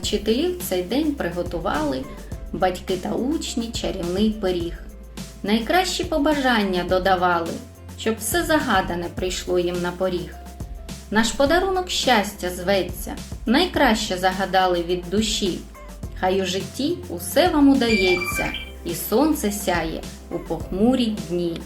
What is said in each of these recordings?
вчителі в цей день приготували батьки та учні чарівний пиріг. Найкращі побажання додавали, щоб все загадане прийшло їм на поріг. Наш подарунок щастя зветься, найкраще загадали від душі. Хай у житті усе вам удається, і сонце сяє у похмурі дні.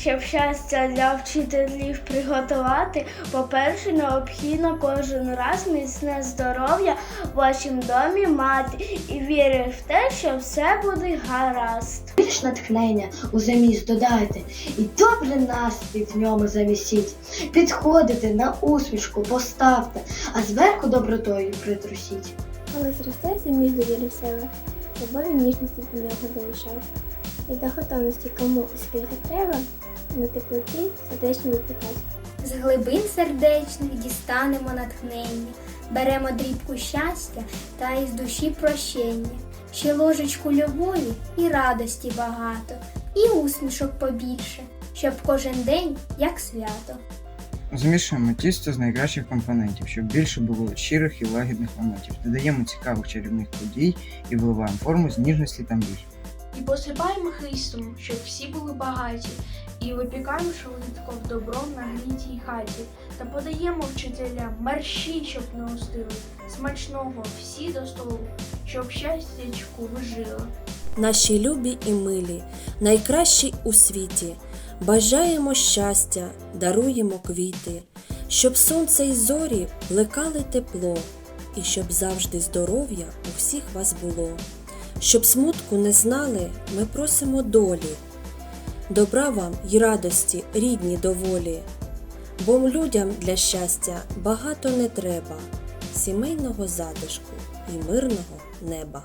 Щоб щастя для вчителів приготувати, по-перше, необхідно кожен раз міцне здоров'я в вашім домі мати і вірити в те, що все буде гаразд. Більш натхнення у заміст додайте і добре настрій в ньому замісіть. Підходите на усмішку поставте, а зверху добротою притрусіть. Коли зросте замість довіри в себе, любові ніжності до нього залишать. І до готовності кому і скільки треба, на теплоті сердечно випікать. З глибин сердечних дістанемо натхнення, беремо дрібку щастя та із душі прощення, ще ложечку любові і радості багато, і усмішок побільше, щоб кожен день як свято. Змішуємо тісто з найкращих компонентів, щоб більше було щирих і лагідних моментів. Додаємо цікавих чарівних подій і вливаємо форму з ніжності та мрій. І посипаємо хистом, щоб всі були багаті, і випікаємо швидко в добром нагрітій хаті, та подаємо вчителям мерщі, щоб не остили, смачного всі до столу, щоб щастячку вижило. Наші любі і милі, найкращі у світі. Бажаємо щастя, даруємо квіти, щоб сонце й зорі плекали тепло, і щоб завжди здоров'я у всіх вас було. Щоб смутку не знали, ми просимо долі, добра вам й радості, рідні доволі, бо людям для щастя багато не треба, сімейного затишку і мирного неба.